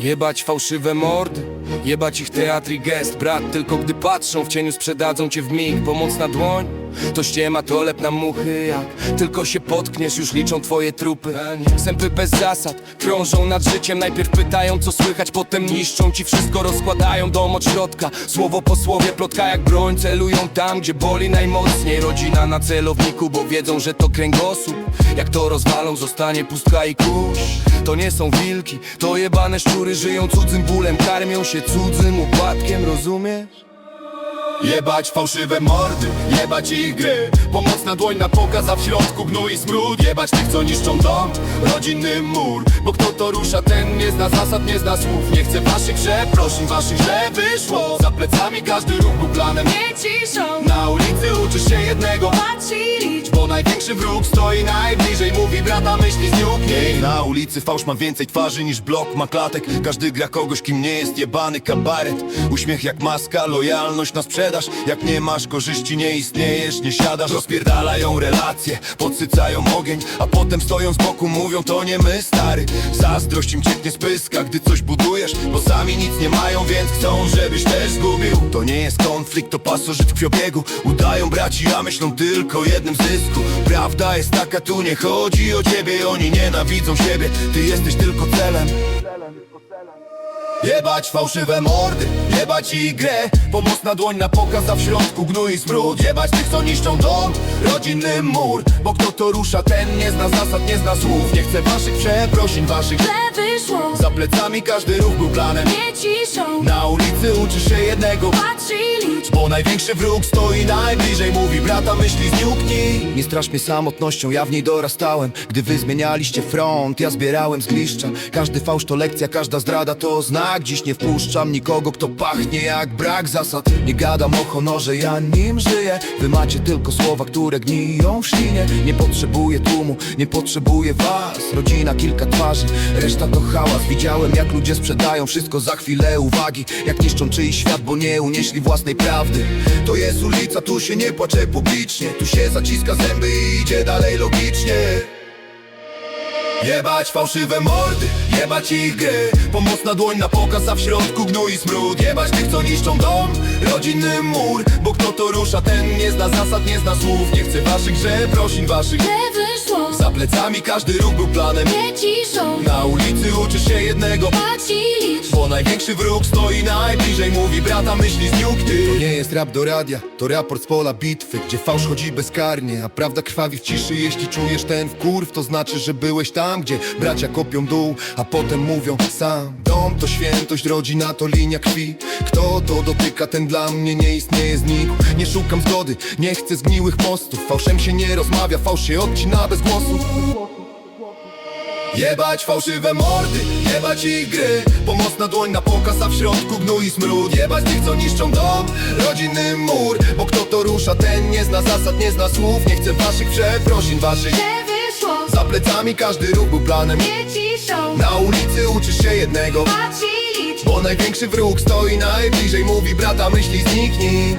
Jebać fałszywe mordy? Jebać ich teatr i gest Brat, tylko gdy patrzą w cieniu sprzedadzą cię w mig Pomocna dłoń, to ściema, to lep na muchy Jak tylko się potkniesz, już liczą twoje trupy. Sępy bez zasad, krążą nad życiem Najpierw pytają co słychać, potem niszczą ci wszystko Rozkładają dom od środka, słowo po słowie Plotka jak broń, celują tam, gdzie boli najmocniej. Rodzina na celowniku, bo wiedzą, że to kręgosłup. Jak to rozwalą, zostanie pustka i kurz. To nie są wilki, to jebane szczury Żyją cudzym bólem, karmią się cudzym upadkiem, rozumiesz? Jebać fałszywe mordy, jebać ich gry Pomocna dłoń na pokaz, a w środku gnój i smród. Jebać tych, co niszczą dom, rodzinny mur. Bo kto to rusza, ten nie zna zasad, nie zna słów. Nie chce waszych przeprosin, waszych źle wyszło Za plecami każdy ruch był planem Nie ciszą, Na ulicy uczysz się jednego patrz i licz. Bo największy wróg stoi najbliżej Mówi brata myśli zniuknij Na ulicy fałsz ma więcej twarzy niż blok ma klatek. Każdy gra kogoś kim nie jest jebany kabaret. Uśmiech jak maska, lojalność na Jak nie masz korzyści nie istniejesz, nie siadasz. Rozpierdalają relacje, podsycają ogień A potem stoją z boku mówią to nie my stary. Zazdrość im cieknie z pyska, gdy coś budujesz Bo sami nic nie mają, więc chcą żebyś też zgubił. To nie jest konflikt, to pasożyt krwiobiegu. Udają braci, a myślą tylko jednym zysku. Prawda jest taka, tu nie chodzi o ciebie Oni nienawidzą siebie, ty jesteś tylko celem Jebać fałszywe mordy, jebać ich grę Pomocna dłoń na pokaz, a w środku gnój i smród. Jebać tych, co niszczą dom, rodzinny mur. Bo kto to rusza, ten nie zna zasad, nie zna słów. Nie chce waszych przeprosin, waszych Za plecami każdy ruch był planem. Nie ciszą, Na ulicy uczysz się jednego. Patrz i licz. Bo największy wróg stoi najbliżej Mówi brata myśli zniuknij. Nie strasz mnie samotnością, ja w niej dorastałem. Gdy wy zmienialiście front, ja zbierałem zgliszcza. Każdy fałsz to lekcja, każda zdrada to znak. Dziś nie wpuszczam nikogo, kto pachnie jak brak zasad. Nie gadam o honorze, ja nim żyję. Wy macie tylko słowa, które gniją w ślinie. Nie potrzebuję tłumu, nie potrzebuję was. Rodzina, kilka twarzy, reszta to hałas. Widziałem jak ludzie sprzedają wszystko za chwilę uwagi. Jak niszczą czyjś świat, bo nie unieśli własnej prawdy. To jest ulica, tu się nie płacze publicznie. Tu się zaciska zęby i idzie dalej logicznie. Jebać fałszywe mordy, jebać ich gry. Pomocna dłoń na pokaz, a w środku gnój i smród. Jebać tych, co niszczą dom, rodzinny mur. Bo kto to rusza, ten nie zna zasad, nie zna słów. Nie chce waszych przeprosin, waszych Źle wyszło, Za plecami każdy ruch był planem. Nie ciszą. Na ulicy uczysz się jednego. Patrz i licz, Bo największy wróg stoi najbliżej Mówi brata myśli zniuknij To nie jest rap do radia, to raport z pola bitwy Gdzie fałsz chodzi bezkarnie, a prawda krwawi w ciszy. Jeśli czujesz ten wkurw, to znaczy, że byłeś tam Gdzie bracia kopią dół, a potem mówią sam Dom to świętość, rodzina to linia krwi. Kto to dotyka, ten dla mnie nie istnieje znikł. Nie szukam zgody, nie chcę zgniłych mostów Fałszem się nie rozmawia, fałsz się odcina bez głosu. Jebać fałszywe mordy, jebać ich gry Pomocna dłoń na pokaz, a w środku gnój i smród. Jebać tych, co niszczą dom, rodzinny mur. Bo kto to rusza, ten nie zna zasad, nie zna słów. Nie chce waszych przeprosin, waszych Za plecami każdy ruch był planem. Nie ciszą. Na ulicy uczysz się jednego. Patrz i licz, Bo największy wróg stoi najbliżej. Mówi brata myśli zniknij